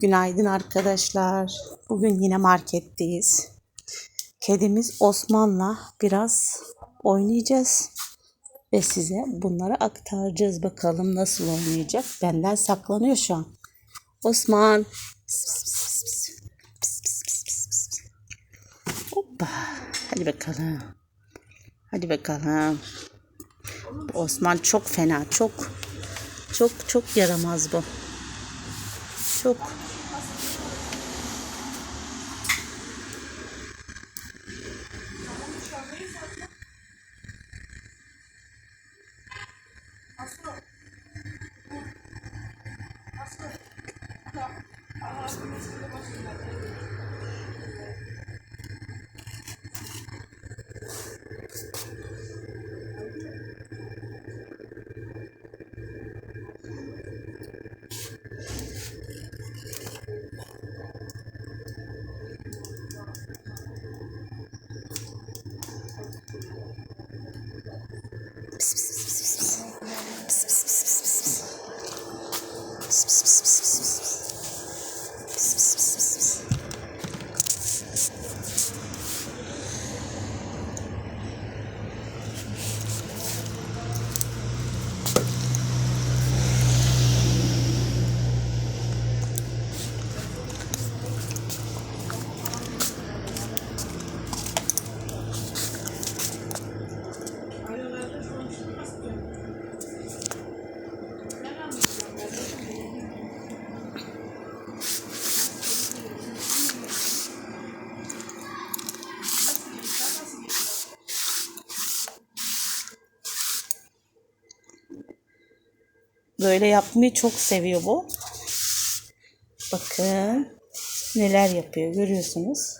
Günaydın arkadaşlar. Bugün yine marketteyiz. Kedimiz Osman'la biraz oynayacağız. Ve size bunları aktaracağız. Bakalım nasıl oynayacak. Benden saklanıyor şu an. Osman. Pıs. Hoppa. Hadi bakalım. Hadi bakalım. Osman çok fena. Çok çok çok yaramaz bu. Çok. pıs pıs pıs pıs. Böyle yapmayı çok seviyor bu. Bakın neler yapıyor görüyorsunuz.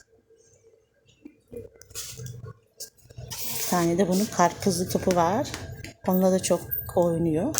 Bir tane de bunun karpuzlu topu var. Onunla da çok oynuyor.